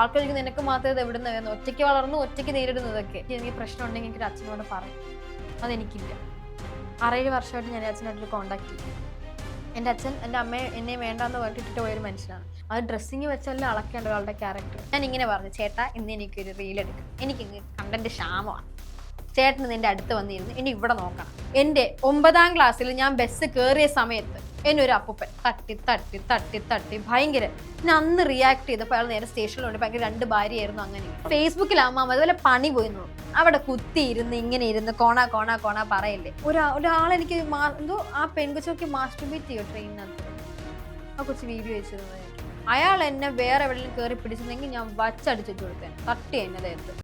ആൾക്കാർക്ക് നിനക്ക് മാത്രമേ ഇത് എവിടുന്ന് ഒറ്റയ്ക്ക് വളർന്നു ഒറ്റയ്ക്ക് നേരിടുന്നതൊക്കെ എനിക്ക് പ്രശ്നം ഉണ്ടെങ്കിൽ എനിക്ക് അച്ഛനോട് പറയും. അതെനിക്കില്ല. ആറേഴ് വർഷമായിട്ട് ഞാൻ അച്ഛനായിട്ട് കോണ്ടാക്ട് ചെയ്യും എന്റെ അച്ഛൻ എന്റെ അമ്മയെ എന്നെ വേണ്ടാന്ന് പറഞ്ഞിട്ട് പോയൊരു മനുഷ്യനാണ്. അത് ഡ്രസ്സിങ് വെച്ചല്ല അളക്കേണ്ട ഒരാളുടെ ക്യാരക്ടർ ഞാൻ ഇങ്ങനെ പറഞ്ഞു ചേട്ടാ ഇന്ന് എനിക്കൊരു റീൽ എടുക്കും. എനിക്ക് കണ്ടന്റ് ക്ഷാമമാണ്. ചേട്ടൻ നിന്റെ അടുത്ത് വന്നിരുന്നു ഇനി ഇവിടെ നോക്കണം. എന്റെ ഒമ്പതാം ക്ലാസ്സിൽ ഞാൻ ബസ് കയറിയ സമയത്ത് എന്നെ ഒരു അപ്പൂപ്പൻ തട്ടി തട്ടി തട്ടി തട്ടി ഭയങ്കര അന്ന് റിയാക്ട് ചെയ്തപ്പോൾ അയാൾ നേരെ സ്റ്റേഷനിലുണ്ട് ഭയങ്കര രണ്ട് ഭാര്യയായിരുന്നു അങ്ങനെ. ഫേസ്ബുക്കിലാകുമ്പോൾ അതുപോലെ പണി പോയിരുന്നു. അവിടെ കുത്തി ഇരുന്ന് ഇങ്ങനെ ഇരുന്ന് കോണ കോണ കോണ പറയല്ലേ. ഒരാ എനിക്ക് എന്തോ ആ പെൺകുച്ചൊക്കെ മാസ്റ്റർബേറ്റ് ചെയ്യോ ട്രെയിനിനകത്ത് ആ കൊച്ചു വീഡിയോ വെച്ചിരുന്നത് അയാൾ എന്നെ വേറെ എവിടെയെങ്കിലും കയറി പിടിച്ചിരുന്നെങ്കിൽ ഞാൻ വച്ചടിച്ചിട്ട് കൊടുത്തേനെ. തട്ടി എന്നെ ദേഹത്ത്.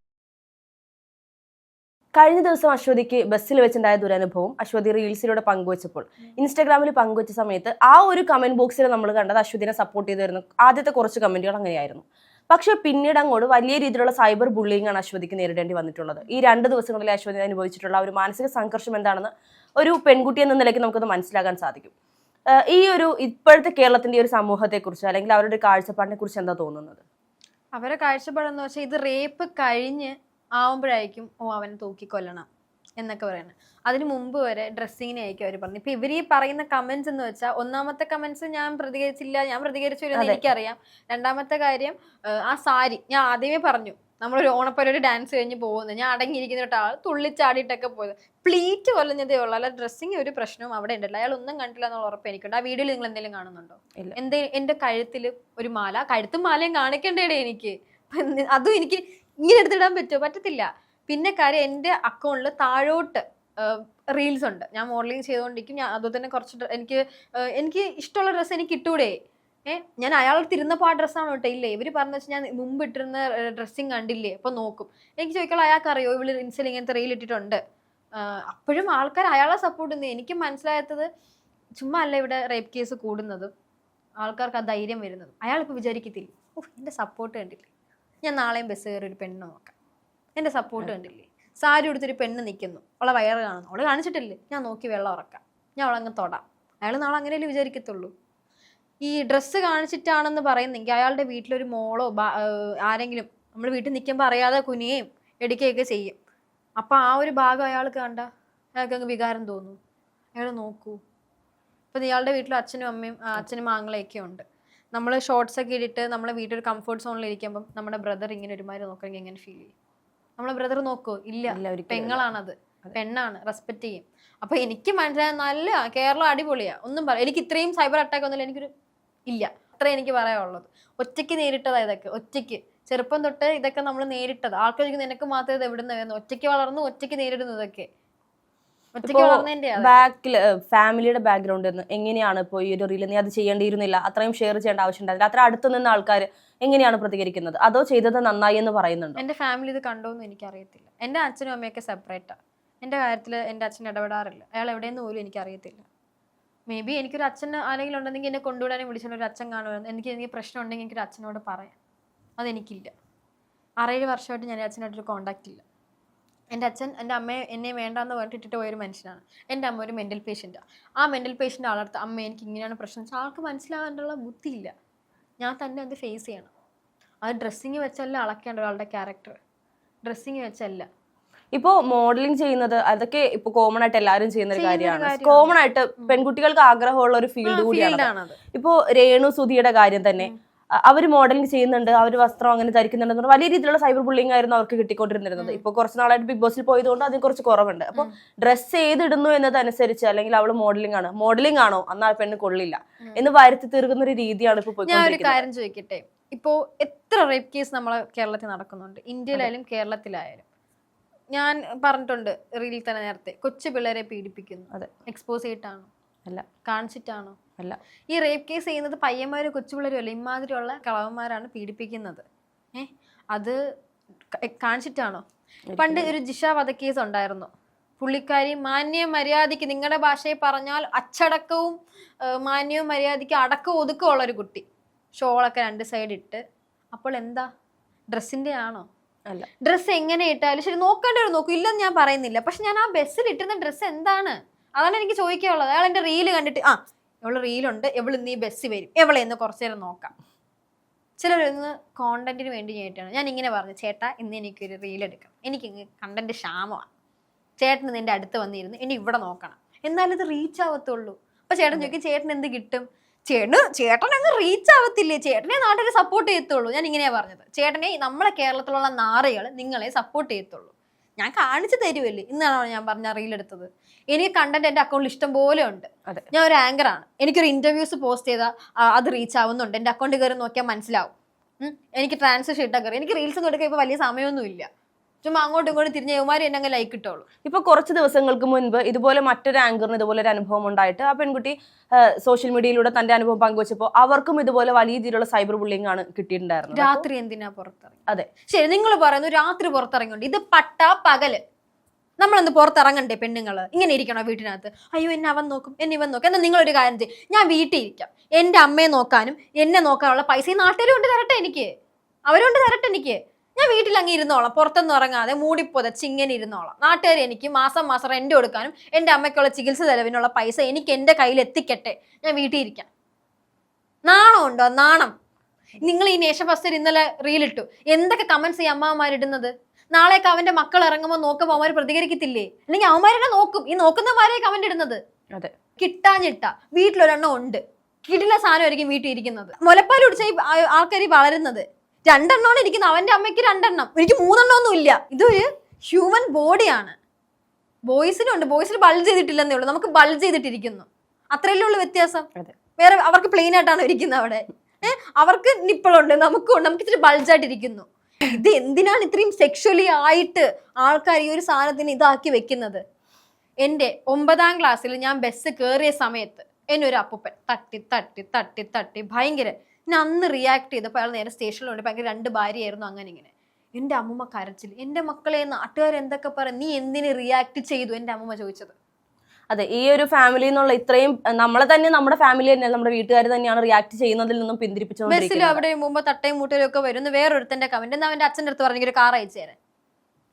കഴിഞ്ഞ ദിവസം അശ്വതിക്ക് ബസ്സിൽ വെച്ചുണ്ടായ ദുരനുഭവം അശ്വതി റീൽസിലൂടെ പങ്കുവച്ചപ്പോൾ. ഇൻസ്റ്റാഗ്രാമിൽ പങ്കുവച്ച സമയത്ത് ആ ഒരു കമന്റ് ബോക്സിൽ നമ്മൾ കണ്ടത് അശ്വതിനെ സപ്പോർട്ട് ചെയ്തു വരുന്ന ആദ്യത്തെ കുറച്ച് കമന്റുകൾ അങ്ങനെയായിരുന്നു. പക്ഷെ പിന്നീട് അങ്ങോട്ട് വലിയ രീതിയിലുള്ള സൈബർ ബുള്ളിങ് ആണ് അശ്വതിക്ക് നേരിടേണ്ടി വന്നിട്ടുള്ളത്. ഈ രണ്ട് ദിവസങ്ങളിൽ അശ്വതി അനുഭവിച്ചിട്ടുള്ള ഒരു മാനസിക സംഘർഷം എന്താണെന്ന് ഒരു പെൺകുട്ടി എന്ന നിലയ്ക്ക് നമുക്കത് മനസ്സിലാക്കാൻ സാധിക്കും. ഈ ഒരു ഇപ്പോഴത്തെ കേരളത്തിന്റെ ഒരു സമൂഹത്തെക്കുറിച്ച് അല്ലെങ്കിൽ അവരുടെ കാഴ്ചപ്പാടിനെ കുറിച്ച് എന്താ തോന്നുന്നത്? അവരുടെ കാഴ്ചപ്പാടെന്ന് വെച്ചാൽ ഇത് റേപ്പ് കഴിഞ്ഞ് ആവുമ്പോഴായിരിക്കും ഓ അവനെ തൂക്കിക്കൊല്ലണം എന്നൊക്കെ പറയുന്നത്. അതിന് മുമ്പ് വരെ ഡ്രസ്സിങ്ങിനെ ആയിരിക്കും അവർ പറഞ്ഞു ഇപ്പൊ ഇവർ ഈ പറയുന്ന കമന്റ്സ് എന്ന് വെച്ചാൽ ഒന്നാമത്തെ കമന്റ്സ് ഞാൻ പ്രതികരിച്ചില്ല ഞാൻ പ്രതികരിച്ചു. എനിക്കറിയാം. രണ്ടാമത്തെ കാര്യം ആ സാരി ഞാൻ ആദ്യമേ പറഞ്ഞു നമ്മളൊരു ഓണപ്പരൊരു ഡാൻസ് കഴിഞ്ഞ് പോകുന്നത് ഞാൻ അടങ്ങിയിരിക്കുന്ന ഒരാൾ തുള്ളിച്ചാടിയിട്ടൊക്കെ പോയത്. പ്ലീറ്റ് കൊല്ലുന്നതേ ഉള്ളൂ. അല്ല ഡ്രസ്സിങ് ഒരു പ്രശ്നവും അവിടെ ഉണ്ടല്ലോ അയാൾ ഒന്നും കണ്ടില്ല എന്നുള്ള ഉറപ്പ് എനിക്കുണ്ട്. ആ വീഡിയോയിൽ നിങ്ങൾ എന്തെങ്കിലും കാണുന്നുണ്ടോ. എന്തേ എന്റെ കഴുത്തിൽ ഒരു മാല കഴുത്തും മാലയും കാണിക്കണ്ടേടേ എനിക്ക്. അതും എനിക്ക് ഇങ്ങനെ എടുത്തിടാൻ പറ്റുമോ? പറ്റത്തില്ല. പിന്നെ കാര്യം എന്റെ അക്കൗണ്ടിൽ താഴോട്ട് റീൽസ് ഉണ്ട്. ഞാൻ മോഡലിംഗ് ചെയ്തുകൊണ്ടിരിക്കും. ഞാൻ അതുപോലെ തന്നെ കുറച്ച് എനിക്ക് എനിക്ക് ഇഷ്ടമുള്ള ഡ്രസ്സ് എനിക്ക് ഇട്ടൂടെ? ഏഹ് ഞാൻ അയാൾ തിരുന്നപ്പോൾ ആ ഡ്രസ്സാണ് കേട്ടോ ഇല്ലേ? ഇവർ പറഞ്ഞു വെച്ചാൽ ഞാൻ മുമ്പ് ഇട്ടിരുന്ന ഡ്രസ്സിങ് കണ്ടില്ലേ? അപ്പോൾ നോക്കും. എനിക്ക് ചോദിക്കാൻ അയാൾക്ക് അറിയോ? ഇവൾ ഇൻസ്റ്റയിൽ ഇങ്ങനത്തെ റീൽ ഇട്ടിട്ടുണ്ട്. അപ്പോഴും ആൾക്കാർ അയാളെ സപ്പോർട്ട് ചെയ്യുന്നത് എനിക്ക് മനസ്സിലായത് ചുമ്മാ അല്ല ഇവിടെ റേപ്പ് കേസ് കൂടുന്നതും ആൾക്കാർക്ക് ആ ധൈര്യം വരുന്നത്. അയാളിപ്പോൾ വിചാരിക്കത്തില്ല? ഓ എന്റെ സപ്പോർട്ട് കണ്ടില്ലേ? ഞാൻ നാളെയും ബസ് കയറി ഒരു പെണ്ണ് നോക്കാം. എന്റെ സപ്പോർട്ട് കണ്ടില്ലേ? സാരി ഉടുത്തൊരു പെണ്ണ് നിൽക്കുന്നു അവളെ വയറ് കാണുന്നു. അവളെ കാണിച്ചിട്ടില്ലേ? ഞാൻ നോക്കി വെള്ളം ഉറക്കാം. ഞാൻ അവളങ്ങ് തൊടാം. അയാൾ നാളെ അങ്ങനെയല്ലേ വിചാരിക്കത്തുള്ളൂ? ഈ ഡ്രസ്സ് കാണിച്ചിട്ടാണെന്ന് പറയുന്നെങ്കിൽ അയാളുടെ വീട്ടിലൊരു മോളോ ആരെങ്കിലും നമ്മൾ വീട്ടിൽ നിൽക്കുമ്പോൾ അറിയാതെ കുനിയേയും എടുക്കുകയൊക്കെ ചെയ്യും. അപ്പോൾ ആ ഒരു ഭാഗം അയാൾ കണ്ട അയാൾക്ക് അങ്ങ് വികാരം തോന്നും. അയാൾ നോക്കൂ. ഇപ്പം ഇയാളുടെ വീട്ടിൽ അച്ഛനും അമ്മയും അച്ഛനും ആങ്ങളെയൊക്കെ ഉണ്ട്. നമ്മൾ ഷോർട്സ് ഒക്കെ ഇട്ടിട്ട് നമ്മളെ വീട്ടിൽ കംഫർട്ട് സോണിൽ ഇരിക്കുമ്പോൾ നമ്മുടെ ബ്രദർ ഇങ്ങനെ ഒരുമാതിരി നോക്കണമെങ്കിൽ എങ്ങനെ ഫീൽ ചെയ്യും? നമ്മളെ ബ്രദർ നോക്കോ ഇല്ല. പെങ്ങളാണത്. പെണ്ണാണ് റെസ്പെക്ട് ചെയ്യും. അപ്പൊ എനിക്ക് മനസ്സിലായ നല്ല കേരളം അടിപൊളിയാ. ഒന്നും പറയാം എനിക്ക് ഇത്രയും സൈബർ അറ്റാക്ക് ഒന്നുമില്ല എനിക്കൊരു ഇല്ല. അത്രേ എനിക്ക് പറയാനുള്ളത്. ഒറ്റയ്ക്ക് നേരിട്ടതാ ഇതൊക്കെ ഒറ്റയ്ക്ക്. ചെറുപ്പം തൊട്ട് ഇതൊക്കെ നമ്മൾ നേരിട്ടത്. ആൾക്കാർക്ക് നിനക്ക് മാത്രമേ ഇത് എവിടുന്ന് വരുന്നു? ഒറ്റയ്ക്ക് വളർന്നു ഒറ്റയ്ക്ക് നേരിടുന്നതൊക്കെ. ബാക്കിൽ ഫാമിലിയുടെ ബാക്ക്ഗ്രൗണ്ട് എങ്ങനെയാണ് ഇപ്പോൾ ഈ ഒരു റീൽ നീ അത് ചെയ്യേണ്ടിയിരുന്നില്ല. അത്രയും ഷെയർ ചെയ്യേണ്ട ആവശ്യമുണ്ടായില്ല അത്ര അടുത്ത് നിന്ന് ആൾക്കാർ എങ്ങനെയാണ് പ്രതികരിക്കുന്നത്? അതോ ചെയ്തത് നന്നായി എന്ന് പറയുന്നുണ്ട്? എന്റെ ഫാമിലി ഇത് കണ്ടോന്നും എനിക്കറിയത്തില്ല. എന്റെ അച്ഛനും അമ്മയൊക്കെ സെപ്പറേറ്റാണ് എന്റെ കാര്യത്തിൽ എന്റെ അച്ഛൻ ഇടപെടാറില്ല. അയാൾ എവിടെയെന്ന് പോലും എനിക്കറിയത്തില്ല. മേ ബി എനിക്കൊരു അച്ഛൻ ആരെങ്കിലും ഉണ്ടെങ്കിൽ എന്നെ കൊണ്ടുവിടാനും വിളിച്ചോണ്ട് ഒരു അച്ഛൻ കാണുമായിരുന്നു. എനിക്ക് എനിക്ക് പ്രശ്നം ഉണ്ടെങ്കിൽ എനിക്കൊരു അച്ഛനോട് പറയാം. അതെനിക്കില്ല. ആറേഴ് വർഷമായിട്ട് ഞാൻ അച്ഛനായിട്ടൊരു കോണ്ടാക്റ്റ് ഇല്ല. എന്റെ അച്ഛൻ എന്റെ അമ്മയെ എന്നെ വേണ്ടാന്ന് പറഞ്ഞിട്ട് ഇട്ടിട്ട് പോയൊരു മനുഷ്യനാണ്. എന്റെ അമ്മ ഒരു മെന്റൽ പേഷ്യന്റാണ് ആ. മെന്റൽ പേഷ്യന്റ് ആളടുത്ത് അമ്മ എനിക്ക് ഇങ്ങനെയാണ് പ്രശ്നം. വെച്ചാൽ ആൾക്ക് മനസ്സിലാകാനുള്ള ബുദ്ധിയില്ല. ഞാൻ തന്നെ അത് ഫേസ് ചെയ്യണം. അത് ഡ്രസ്സിങ് വെച്ചല്ല അളക്കേണ്ട ഒരാളുടെ ക്യാരക്ടർ ഡ്രസ്സിങ് വെച്ചല്ല. ഇപ്പോ മോഡലിംഗ് ചെയ്യുന്നത് അതൊക്കെ ഇപ്പൊ കോമൺ ആയിട്ട് എല്ലാവരും ചെയ്യുന്ന ഒരു കാര്യമാണ്. കോമൺ ആയിട്ട് പെൺകുട്ടികൾക്ക് ആഗ്രഹമുള്ള ഒരു ഫീൽഡ് കൂടിയാണ് ഇപ്പോൾ ഇപ്പോ രേണു സുധിയുടെ കാര്യം തന്നെ. അ- അവർ മോഡലിംഗ് ചെയ്യുന്നുണ്ട് അവർ വസ്ത്രം അങ്ങനെ ധരിക്കുന്നുണ്ടെന്ന് വലിയ രീതിയിലുള്ള സൈബർ ബുള്ളിങ് ആയിരുന്നു അവർക്ക് കിട്ടിക്കൊണ്ടിരുന്നത്. ഇപ്പൊ കുറച്ച് നാളായിട്ട് ബിഗ് ബോസിൽ പോയതുകൊണ്ട് അതിന് കുറച്ച് കുറവുണ്ട്. അപ്പോൾ ഡ്രസ്സ് ചെയ്തിടുന്നു എന്നതനുസരിച്ച് അല്ലെങ്കിൽ അവൾ മോഡലിംഗ് ആണ് മോഡലിംഗ് ആണോ എന്നാൽ പെണ്ണ് കൊള്ളില്ല എന്ന് വരുത്തി തീർക്കുന്ന ഒരു രീതിയാണ് ഇപ്പൊ ഞാൻ ഒരു കാര്യം ചോദിക്കട്ടെ? ഇപ്പോ എത്ര റേപ്പ് കേസ് നമ്മളെ കേരളത്തിൽ നടക്കുന്നുണ്ട്? ഇന്ത്യയിലായാലും കേരളത്തിലായാലും. ഞാൻ പറഞ്ഞിട്ടുണ്ട് റീലിൽ തന്നെ നേരത്തെ കൊച്ചു പിള്ളേരെ പീഡിപ്പിക്കുന്നു അതെ. എക്സ്പോസ് ചെയ്തിട്ടാണോ. അല്ല. കാണിച്ചിട്ടാണോ? അല്ല. ഈ റേപ്പ് കേസ് ചെയ്യുന്നത് പയ്യന്മാരും കൊച്ചുപിള്ളേരും അല്ല ഇമാതിരിയുള്ള കളവന്മാരാണ് പീഡിപ്പിക്കുന്നത്. ഏ? അത് ക- കാണിച്ചിട്ടാണോ? പണ്ട് ഒരു ജിഷ വധക്കേസ് ഉണ്ടായിരുന്നു. പുള്ളിക്കാരി മാന്യ മര്യാദയ്ക്ക് നിങ്ങളുടെ ഭാഷയിൽ പറഞ്ഞാൽ അച്ചടക്കവും ഏഹ്, മാന്യവും മര്യാദയ്ക്ക് അടക്കവും ഒതുക്കവും ഉള്ള ഒരു കുട്ടി. ഷോളൊക്കെ രണ്ട് സൈഡ് ഇട്ട്. അപ്പോൾ എന്താ? ഡ്രസ്സിന്റെ ആണോ? അല്ല. ഡ്രസ്സ് എങ്ങനെ ഇട്ടാലും ശരി നോക്കേണ്ടവർ നോക്കും. ഇല്ലെന്ന് ഞാൻ പറയുന്നില്ല. പക്ഷെ ഞാൻ ആ ബസ്സിൽ ഇട്ടുന്ന ഡ്രസ്സ് എന്താണ്? അതാണ് എനിക്ക് ചോദിക്കാനുള്ളത്. അയാൾ എന്റെ റീൽ കണ്ടിട്ട് ആ ഇവൾ റീലുണ്ട് ഇവൾ നീ ഈ ബസ്സിൽ വരും. എവളെ എന്ന് കുറച്ചു നേരം നോക്കാം. ചിലർ ഇന്ന് കോണ്ടന്റിന് വേണ്ടി ചെയ്തിട്ടാണ്. ഞാൻ ഇങ്ങനെ പറഞ്ഞു ചേട്ടാ ഇന്ന് എനിക്കൊരു റീൽ എടുക്കണം. എനിക്ക് കണ്ടന്റ് ക്ഷാമമാണ്. ചേട്ടൻ നിന്റെ അടുത്ത് വന്നിരുന്നു ഇനി ഇവിടെ നോക്കണം. എന്നാലും ഇത് റീച്ച് ആവത്തുള്ളൂ. അപ്പൊ ചേട്ടൻ ചോദിക്കും ചേട്ടൻ എന്ത് കിട്ടും? ചേട്ടന് ചേട്ടൻ അങ്ങ് റീച്ച് ആവത്തില്ലേ? ചേട്ടനെ നാട്ടിൽ സപ്പോർട്ട് ചെയ്യത്തുള്ളൂ. ഞാൻ ഇങ്ങനെയാ പറഞ്ഞത്. ചേട്ടനെ നമ്മളെ കേരളത്തിലുള്ള നാറികൾ നിങ്ങളെ സപ്പോർട്ട് ചെയ്യത്തുള്ളൂ. ഞാൻ കാണിച്ചു തരുമല്ലേ ഇന്നാണോ ഞാൻ പറഞ്ഞ റീൽ എടുത്തത്. എനിക്ക് കണ്ടന്റ് എന്റെ അക്കൗണ്ടിൽ ഇഷ്ടം പോലെ ഉണ്ട്. ഞാൻ ഒരു ആങ്കർ ആണ്. എനിക്കൊരു ഇന്റർവ്യൂസ് പോസ്റ്റ് ചെയ്താൽ അത് റീച്ച് ആവുന്നുണ്ട്. എന്റെ അക്കൗണ്ട് കയറി നോക്കിയാൽ മനസ്സിലാവും. എനിക്ക് ട്രാൻസ്ലേഷൻ ഇട്ടാൽ കയറി എനിക്ക് റീൽസ് ഒന്നും എടുക്കാൻ ഇപ്പൊ വലിയ സമയമൊന്നും ഇല്ല ചുമ്മാ അങ്ങോട്ടും ഇങ്ങോട്ടും തിരിഞ്ഞ യുമാരി എന്നെ അങ്ങ് ലൈക്ക് ഇട്ടോളൂ. ഇപ്പൊ കുറച്ച് ദിവസങ്ങൾക്ക് മുൻപ് ഇതുപോലെ മറ്റൊരു ആങ്കറിന് ഇതുപോലെ ഒരു അനുഭവം ഉണ്ടായിട്ട് ആ പെൺകുട്ടി സോഷ്യൽ മീഡിയയിലൂടെ തന്റെ അനുഭവം പങ്കുവച്ചപ്പോൾ അവർക്കും ഇതുപോലെ വലിയ രീതിയിലുള്ള സൈബർ ബുള്ളിങ് ആണ് കിട്ടിയിട്ടുണ്ടായിരുന്നത്. രാത്രി എന്തിനാ പുറത്തിറങ്ങി? അതെ. ശരി നിങ്ങൾ പറയുന്നു രാത്രി പുറത്തിറങ്ങിയുണ്ട്. ഇത് പട്ടാ പകൽ. നമ്മളൊന്ന് പുറത്തിറങ്ങണ്ടേ പെണ്ണുങ്ങൾ? ഇങ്ങനെ ഇരിക്കണോ വീട്ടിനകത്ത്? അയ്യോ എന്നെ അവൻ നോക്കും എന്നെ ഇവൻ നോക്കും. എന്നാൽ നിങ്ങളൊരു കാര്യം ചെയ്യും. ഞാൻ വീട്ടിൽ ഇരിക്കാം. എന്റെ അമ്മയെ നോക്കാനും എന്നെ നോക്കാനുള്ള പൈസ ഈ നാട്ടുകാരും കൊണ്ട് തരട്ടെ എനിക്ക്. അവരുകൊണ്ട് തരട്ടെ എനിക്ക്. ഞാൻ വീട്ടിൽ അങ്ങ് ഇരുന്നോളാം പുറത്തൊന്നും ഇറങ്ങാതെ മൂടിപ്പൊതച്ച് ഇങ്ങനെ ഇരുന്നോളാം. നാട്ടുകാർ എനിക്ക് മാസം മാസം റെന്റ് കൊടുക്കാനും എന്റെ അമ്മയ്ക്കുള്ള ചികിത്സ ചെലവിനുള്ള പൈസ എനിക്ക് എന്റെ കയ്യിൽ എത്തിക്കട്ടെ. ഞാൻ വീട്ടിൽ ഇരിക്കാം. നാണം ഉണ്ടോ? നാണം. നിങ്ങൾ ഈ നേഷ ഫസ്റ്റർ ഇന്നലെ റീലിട്ടു എന്തൊക്കെ കമന്റ്സ് ഈ അമ്മമാരിടുന്നത് നാളെയൊക്കെ അവന്റെ മക്കൾ ഇറങ്ങുമ്പോൾ നോക്കുമ്പോൾ അവന്മാർ പ്രതികരിക്കത്തില്ലേ? അല്ലെങ്കിൽ അവന്മാരെ നോക്കും. ഈ നോക്കുന്നവരെ കമന്റ് ഇടുന്നത്. അതെ. കിട്ടാഞ്ഞിട്ട വീട്ടിലൊരെണ്ണം ഉണ്ട്. കിടില സാധനമായിരിക്കും വീട്ടിൽ ഇരിക്കുന്നത്. മുലപ്പാൽ കുടിച്ച ആൾക്കാർ വളരുന്നത്. രണ്ടെണ്ണമാണ് ഇരിക്കുന്നത്. അവന്റെ അമ്മയ്ക്ക് രണ്ടെണ്ണം. എനിക്ക് മൂന്നെണ്ണം ഒന്നും ഇല്ല. ഇതൊരു ഹ്യൂമൻ ബോഡിയാണ് ബോയ്സിനുണ്ട് ബോയ്സിൽ ബൾജ് ചെയ്തിട്ടില്ലെന്നേ ഉള്ളൂ. നമുക്ക് ബൾജ് ചെയ്തിട്ടിരിക്കുന്നു. അത്രയല്ലേ ഉള്ളൂ വ്യത്യാസം? വേറെ അവർക്ക് പ്ലെയിൻ ആയിട്ടാണ് ഇരിക്കുന്നത് അവിടെ. ഏഹ് അവർക്ക് നിപ്പിളുണ്ട് നമുക്കും ഉണ്ട്. നമുക്ക് ഇച്ചിരി ബൾജായിട്ടിരിക്കുന്നു ഇത് എന്തിനാണ് ഇത്രയും സെക്ഷലി ആയിട്ട് ആൾക്കാർ ഈ ഒരു സാധനത്തിന് ഇതാക്കി വെക്കുന്നത്? എന്റെ ഒമ്പതാം ക്ലാസ്സിൽ ഞാൻ ബസ് കയറിയ സമയത്ത് എന്നൊരു അപ്പൂപ്പൻ തട്ടി തട്ടി തട്ടി തട്ടി ഭയങ്കര ഞാൻ അന്ന് റിയാക്ട് ചെയ്തപ്പോൾ അയാൾ നേരെ സ്റ്റേഷനിലുണ്ട് ഭയങ്കര രണ്ട് ഭാര്യയായിരുന്നു അങ്ങനെ ഇങ്ങനെ. എന്റെ അമ്മമ്മ കരച്ചിൽ എന്റെ മക്കളെ നാട്ടുകാർ എന്തൊക്കെ പറയും നീ എന്തിന് റിയാക്ട് ചെയ്തു? എന്റെ അമ്മമ്മ ചോദിച്ചത്. അതെ ഈ ഒരു ഫാമിലി എന്നുള്ള ഇത്രയും നമ്മളെ തന്നെ നമ്മുടെ ഫാമിലി തന്നെ നമ്മുടെ വീട്ടുകാർ തന്നെയാണ് റിയാക്ട് ചെയ്യുന്നതിൽ നിന്നും ബസ്സിൽ പിന്തിരിപ്പിച്ചുകൊണ്ടിരിക്കുന്നത് അവിടെ മുമ്പ് തട്ടയും മൂട്ടയിലും ഒക്കെ വരുന്നു വേറൊരുത്തന്റെ കമന്റ് എന്നാ അവന്റെ അച്ഛന്റെ അടുത്ത് പറഞ്ഞു ഒരു കാർ അയച്ചു തരാൻ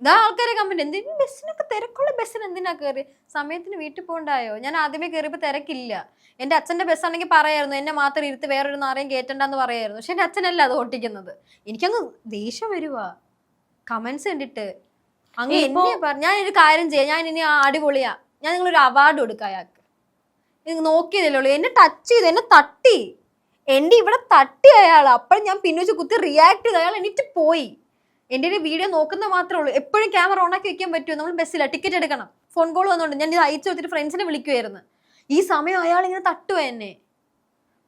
ഇതാ ആൾക്കാരെ കമന്റ് എന്തിനും ബസ്സിനൊക്കെ തിരക്കുള്ള ബസ്സിന് എന്തിനാ കയറി സമയത്തിന് വീട്ടിൽ പോകണ്ടായോ ഞാൻ ആദ്യമേ കയറിയപ്പോൾ തിരക്കില്ല. എന്റെ അച്ഛന്റെ ബസ്സാണെങ്കിൽ പറയായിരുന്നു എന്നെ മാത്രം ഇരുത്ത് വേറൊരു നാറേയും കയറ്റണ്ടെന്ന് പറയായിരുന്നു. പക്ഷെ എന്റെ അച്ഛനല്ല അത് ഓട്ടിക്കുന്നത്. എനിക്കങ്ങ് ദേഷ്യം വരുവാ. കമൻസ് കണ്ടിട്ട് അങ്ങ് എന്നെ പറ ഞാൻ ഒരു കാര്യം ചെയ്യാം. ഞാൻ ഇനി അടിപൊളിയാ. ഞാൻ നിങ്ങളൊരു അവാർഡ് കൊടുക്കാം അയാൾക്ക്. നിങ്ങൾ നോക്കിയതല്ലേ ഉള്ളൂ. എന്നെ ടച്ച് ചെയ്തു എന്നെ തട്ടി. എന്റെ ഇവിടെ തട്ടി അയാൾ അപ്പോൾ ഞാൻ പിന്നോച്ച് കുത്തി റിയാക്ട് ചെയ്ത് അയാൾ എന്നിട്ട് പോയി. എന്റെ ഒരു വീഡിയോ നോക്കുന്ന മാത്രമേ ഉള്ളൂ. എപ്പോഴും ക്യാമറ ഓണാക്കി വെക്കാൻ പറ്റുമോ? നമ്മൾ ബസ്സിലാണ് ടിക്കറ്റ് എടുക്കണം. ഫോൺ കോൾ വന്നുകൊണ്ട് ഞാൻ ഇത് അയച്ചു കൊടുത്തിട്ട് ഫ്രണ്ട്സിനെ വിളിക്കുമായിരുന്നു ഈ സമയം അയാൾ ഇങ്ങനെ തട്ടുക എന്നെ.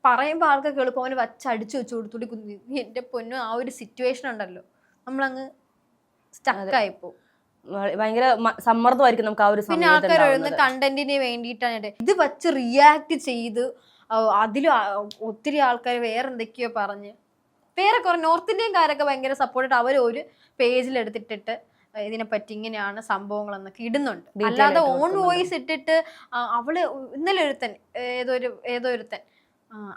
പറയുമ്പോൾ ആൾക്കൊക്കെ എളുപ്പം. അവന് വച്ചടിച്ചു വെച്ചു കൊടുത്തുകൂടി കുഞ്ഞു എന്റെ പൊന്നു ആ ഒരു സിറ്റുവേഷൻ ഉണ്ടല്ലോ. നമ്മളങ്ങ് സ്റ്റക്കായിപ്പോ ഭയങ്കര സമ്മർദ്ദമായിരിക്കും നമുക്ക് ആ ഒരു പിന്നെ ആൾക്കാർ ഉണ്ടാവുന്നത്. കണ്ടന്റിന് വേണ്ടിയിട്ടാണ് ഇത് വച്ച് റിയാക്ട് ചെയ്ത് അതിലും ഒത്തിരി ആൾക്കാർ വേറെ എന്തൊക്കെയോ പറഞ്ഞ്. വേറെ കുറെ നോർത്ത് ഇന്ത്യൻകാരൊക്കെ ഭയങ്കര സപ്പോർട്ടായിട്ട് അവർ ഒരു പേജിൽ എടുത്തിട്ടിട്ട് ഇതിനെപ്പറ്റി ഇങ്ങനെയാണ് സംഭവങ്ങൾ എന്നൊക്കെ ഇടുന്നുണ്ട് അല്ലാതെ ഓൺ. വോയിസ് ഇട്ടിട്ട് അവൾ ഇന്നലെ ഒരുത്തൻ ഏതൊരു ഏതോ ഒരുത്തൻ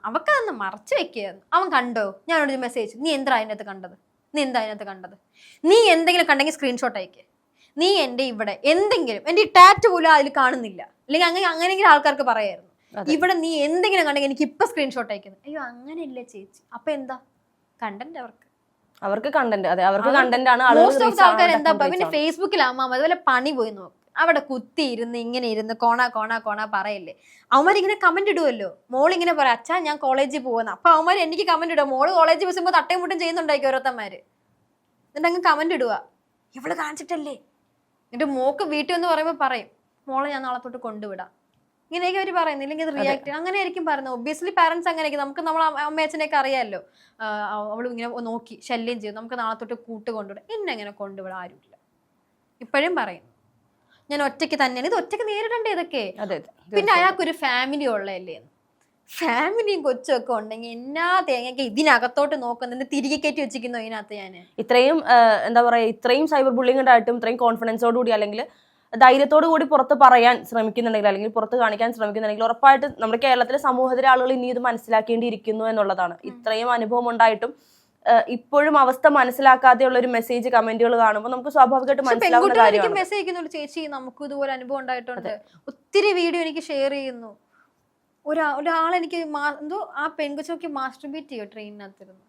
അവക്കതൊന്ന് മറച്ചു വെക്കുകയായിരുന്നു. അവൻ കണ്ടോ? ഞാനോട് മെസ്സേജ് നീ എന്താ അതിനകത്ത് കണ്ടത്? നീ എന്താ അതിനകത്ത് കണ്ടത്? നീ എന്തെങ്കിലും കണ്ടെങ്കിൽ സ്ക്രീൻഷോട്ട് അയക്കേ. നീ എന്റെ ഇവിടെ എന്തെങ്കിലും എന്റെ ഈ ടാറ്റ് പോലും അതിൽ കാണുന്നില്ല. അല്ലെങ്കിൽ അങ്ങനെ അങ്ങനെയെങ്കിലും ആൾക്കാർക്ക് പറയായിരുന്നു. ഇവിടെ നീ എന്തെങ്കിലും കണ്ടെങ്കിൽ എനിക്ക് ഇപ്പൊ സ്ക്രീൻഷോട്ട് അയക്കുന്നത് അയ്യോ അങ്ങനെയല്ലേ ചേച്ചി. അപ്പൊ എന്താ? കണ്ടന്റ് അവർക്ക്. അവർക്ക് കണ്ടന്റ് അതെ അവർക്ക് അവർ- കണ്ടന്റ് ആണ് മോസ്റ്റ് ഓഫ് ആൾക്കാർ എന്താ പിന്നെ ഫേസ്ബുക്കിൽ അമ്മ അതുപോലെ പണി പോയി നോക്കും. അവിടെ കുത്തി ഇരുന്ന് ഇങ്ങനെ ഇരുന്ന് കോണ കോണ കോണ പറയല്ലേ. അവന്മാരിങ്ങനെ കമന്റ് ഇടുമല്ലോ മോൾ ഇങ്ങനെ പറയാം അച്ഛാ ഞാൻ കോളേജിൽ പോകുന്ന അപ്പൊ അവന്മാർ എനിക്ക് കമന്റ് ഇടുക മോൾ കോളേജിൽ ബസ്സുമ്പോൾ തട്ടയും മുട്ടും ചെയ്യുന്നുണ്ടായിരിക്കും ഓരോത്തന്മാര് എന്നിട്ട് അങ്ങ് കമന്റ് ഇടുക ഇവൾ കാണിച്ചിട്ടല്ലേ? എന്നിട്ട് മോക്ക് വീട്ടിൽ എന്ന് പറയുമ്പോൾ പറയും മോളെ ഞാൻ നാളെ തൊട്ട് കൊണ്ടുവിടാം. ഇങ്ങനെയൊക്കെ അവർ പറയുന്നത് ഇല്ലെങ്കിൽ അത്. റിയാക്ട് അങ്ങനെ ആയിരിക്കും പറയുന്നത്. ഒബ്വിയസ്ലി പാരന്റ്സ് അങ്ങനെയൊക്കെ നമുക്ക് നമ്മൾ അമ്മയച്ഛനെയൊക്കെ അറിയാമല്ലോ. അവൾ ഇങ്ങനെ നോക്കി ശല്യം ചെയ്യും നമുക്ക് നാളെ തൊട്ട് കൂട്ട് കൊണ്ടുവിടാം. എന്നെ അങ്ങനെ കൊണ്ടുവിടാൻ ആരുമില്ല. ഇപ്പോഴും പറയും. ഞാൻ ഒറ്റയ്ക്ക് തന്നെയാണ്. ഇത് ഒറ്റയ്ക്ക് നേരിടണ്ടേ ഇതൊക്കെ. പിന്നെ അയാൾക്കൊരു ഫാമിലി ഉള്ളതല്ലേ ഫാമിലിയും കൊച്ചും ഒക്കെ ഉണ്ടെങ്കിൽ എന്നാ തേങ്ങയൊക്കെ ഇതിനകത്തോട്ട് നോക്കുന്നത്? തിരികെ കയറ്റി വെച്ചിരിക്കുന്നു അതിനകത്ത് ഞാൻ ഇത്രയും എന്താ പറയാ ഇത്രയും സൈബർ ബുള്ളിംഗ് ഉണ്ടായിട്ടും ഇത്രയും കോൺഫിഡൻസോടുകൂടി അല്ലെങ്കിൽ ധൈര്യത്തോടു കൂടി പുറത്ത് പറയാൻ ശ്രമിക്കുന്നുണ്ടെങ്കിൽ അല്ലെങ്കിൽ പുറത്ത് കാണിക്കാൻ ശ്രമിക്കുന്നുണ്ടെങ്കിൽ ഉറപ്പായിട്ട് നമ്മുടെ കേരളത്തിലെ സമൂഹത്തിലെ ആളുകൾ ഇനി ഇത് മനസ്സിലാക്കേണ്ടിയിരിക്കുന്നു എന്നുള്ളതാണ്. ഇത്രയും അനുഭവം ഉണ്ടായിട്ടും ഇപ്പോഴും അവസ്ഥ മനസ്സിലാക്കാതെയുള്ള ഒരു മെസ്സേജ് കമന്റുകൾ കാണുമ്പോൾ നമുക്ക് സ്വാഭാവികമായിട്ട് മനസ്സിലാവുന്ന മെസ്സേജ് അയക്കുന്നുണ്ട് ചേച്ചി നമുക്ക് ഇതുപോലെ അനുഭവം ഉണ്ടായിട്ടുണ്ട്. ഒത്തിരി വീഡിയോ എനിക്ക് ഷെയർ ചെയ്യുന്നു. ഒരാ ഒരാൾ എനിക്ക് എന്തോ ആ പെൺകുച്ചൊക്കെ മാസ്റ്റർബീറ്റ് ചെയ്യോ ട്രെയിനിനകത്തിരുന്ന്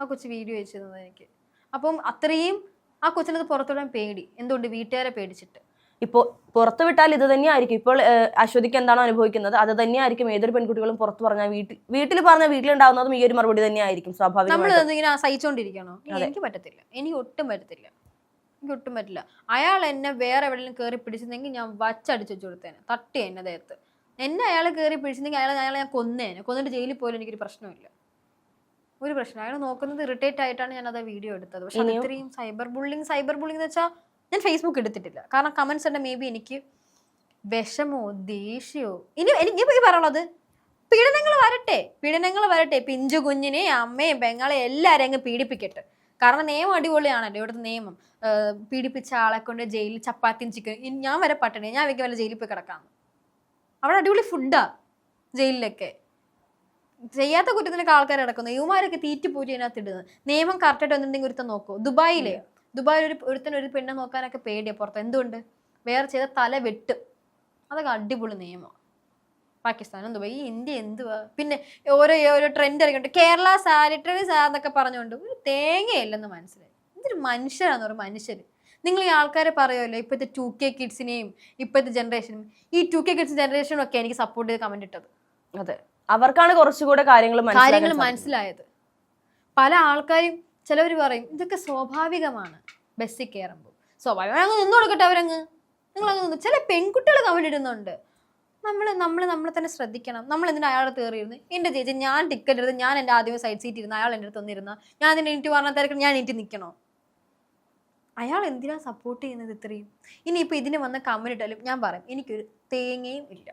ആ കൊച്ചു വീഡിയോ അയച്ചിരുന്നത് എനിക്ക്. അപ്പം അത്രയും ആ കൊച്ചിനത് പുറത്തുവിടാൻ പേടി. എന്തുകൊണ്ട്? വീട്ടുകാരെ പേടിച്ചിട്ട്. ഇപ്പോൾ പുറത്തു വിട്ടാൽ ഇത് തന്നെയായിരിക്കും. ഇപ്പോൾ അശ്വതിക്ക് എന്താണോ അനുഭവിക്കുന്നത്? അത് തന്നെയായിരിക്കും ഏതൊരു പെൺകുട്ടികളും പുറത്ത് പറഞ്ഞാൽ വീട്ടിൽ വീട്ടിൽ പറഞ്ഞ വീട്ടിലുണ്ടാവുന്നതും ഈ ഒരു മറുപടി തന്നെയായിരിക്കും നമ്മൾ സ്വാഭാവികമായിട്ടും ഇങ്ങനെ സഹിച്ചോണ്ടിരിക്കണോ? എനിക്ക് പറ്റത്തില്ല. എനിക്ക് ഒട്ടും പറ്റത്തില്ല. എനിക്ക് ഒട്ടും പറ്റില്ല അയാൾ എന്നെ വേറെ എവിടെയെങ്കിലും കയറി പിടിച്ചിരുന്നെങ്കിൽ ഞാൻ വച്ചടിച്ചു വെച്ചു കൊടുത്തേനെ. തട്ടി എന്നെ ദേഹത്ത്. എന്നെ അയാൾ കയറി പിടിച്ചിരുന്നെങ്കിൽ അയാൾ അയാളെ ഞാൻ കൊന്നേനെ. കൊന്നിട്ട് ജയിലിൽ പോലും എനിക്കൊരു പ്രശ്നമില്ല ഒരു പ്രശ്നം. അയാൾ നോക്കുന്നത് ഇറിറ്റേറ്റ് ആയിട്ടാണ് ഞാൻ അത് വീഡിയോ എടുത്തത്. പക്ഷെ ഇത്രയും സൈബർ ബുള്ളിങ് സൈബർ ബുള്ളിങ് എന്ന് വെച്ചാൽ ഞാൻ ഫേസ്ബുക്ക് എടുത്തിട്ടില്ല. കാരണം കമൻസ് ഉണ്ട് മേ ബി എനിക്ക് വിഷമോ ദേഷ്യമോ? ഇനി എനിക്ക് ഈ പറയുള്ളത് പീഡനങ്ങൾ വരട്ടെ. പീഡനങ്ങൾ വരട്ടെ. പിഞ്ചു കുഞ്ഞിനെ അമ്മയും പെങ്ങളെ എല്ലാവരും അങ്ങ് പീഡിപ്പിക്കട്ടെ. കാരണം നിയമം അടിപൊളിയാണല്ലോ ഇവിടുത്തെ നിയമം. പീഡിപ്പിച്ച ആളെ കൊണ്ട് ജയിലിൽ ചപ്പാത്തിയും ചിക്കൻ ഞാൻ വരെ പട്ടണി ഞാൻ വെക്കാൻ വല്ല ജയിലിൽ പോയി കിടക്കാം. അവിടെ അടിപൊളി ഫുഡാ ജയിലിലൊക്കെ. ചെയ്യാത്ത കുറ്റത്തിനൊക്കെ ആൾക്കാർ കിടക്കുന്നു. ഇവമാരൊക്കെ പൂജ അതിനകത്ത് ഇടുന്നത്. നിയമം കറക്റ്റായിട്ട് എന്തെങ്കിലും ഒരുത്തം നോക്കൂ. ദുബായിലെ. ദുബായിൽ ഒരു ഒരുത്തൻ ഒരു പെണ്ണെ നോക്കാനൊക്കെ പേടിയാ പുറത്ത്. എന്തുകൊണ്ട്? വേറെ ചെയ്ത തല വെട്ടും. അതൊക്കെ അടിപൊളി നിയമം പാകിസ്ഥാനും ദുബായ്. ഈ ഇന്ത്യ എന്തുവാ? പിന്നെ ഓരോ ഓരോ ട്രെൻഡ് ഇറങ്ങിയിട്ട് കേരള സാനിറ്ററി എന്നൊക്കെ പറഞ്ഞുകൊണ്ട് ഒരു തേങ്ങയില്ലെന്ന് മനസ്സിലായി. എന്തൊരു മനുഷ്യരാന്ന് ഒരു മനുഷ്യർ നിങ്ങൾ ഈ ആൾക്കാരെ പറയുമല്ലോ ഇപ്പോഴത്തെ ടു കെ കിഡ്സിനെയും ഇപ്പോഴത്തെ ജനറേഷനും ഈ ടു കെ കിഡ്സ് ജനറേഷനും ഒക്കെ എനിക്ക് സപ്പോർട്ട് ചെയ്ത് കമന്റ് ഇട്ടത്. അതെ. അവർക്കാണ് കുറച്ചുകൂടെ കാര്യങ്ങൾ കാര്യങ്ങൾ മനസ്സിലായത്. പല ആൾക്കാരും ചിലവർ പറയും ഇതൊക്കെ സ്വാഭാവികമാണ്. ബസ്സിൽ കയറുമ്പോൾ സ്വാഭാവികം. അങ്ങ് നിന്ന് കൊടുക്കട്ടെ അവരങ്ങ്. നിങ്ങൾ അങ്ങ് നിന്ന്. ചില പെൺകുട്ടികൾ കമന്റ് ഇടുന്നുണ്ട്. നമ്മൾ നമ്മൾ നമ്മളെ തന്നെ ശ്രദ്ധിക്കണം. നമ്മൾ എന്തിനാ അയാളെ കയറിയിരുന്നു എന്റെ ചേച്ചി ഞാൻ ടിക്കറ്റ് എടുത്ത് ഞാൻ എന്റെ ആദ്യം സൈഡ് സീറ്റ് ഇരുന്ന് അയാൾ എന്റെ അടുത്ത് വന്നിരുന്ന. ഞാൻ അതിന് എനിക്ക് പറഞ്ഞ തിരക്കണം ഞാൻ എനിക്ക് നിൽക്കണോ അയാൾ എന്തിനാ സപ്പോർട്ട് ചെയ്യുന്നത് ഇത്രയും? ഇനിയിപ്പോൾ ഇതിന് വന്ന കമന്റ് ഇട്ടാലും ഞാൻ പറയും എനിക്കൊരു തേങ്ങയും ഇല്ല.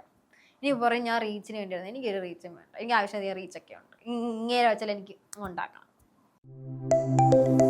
ഇനി പറയും ഞാൻ റീച്ചിന് വേണ്ടി വേണ്ടിയായിരുന്നു. എനിക്കൊരു റീച്ചും വേണ്ട. എനിക്ക് ആവശ്യം റീച്ചൊക്കെ ഉണ്ട്. ഇങ്ങനെ വെച്ചാൽ എനിക്ക് ഉണ്ടാക്കണം. Thank you.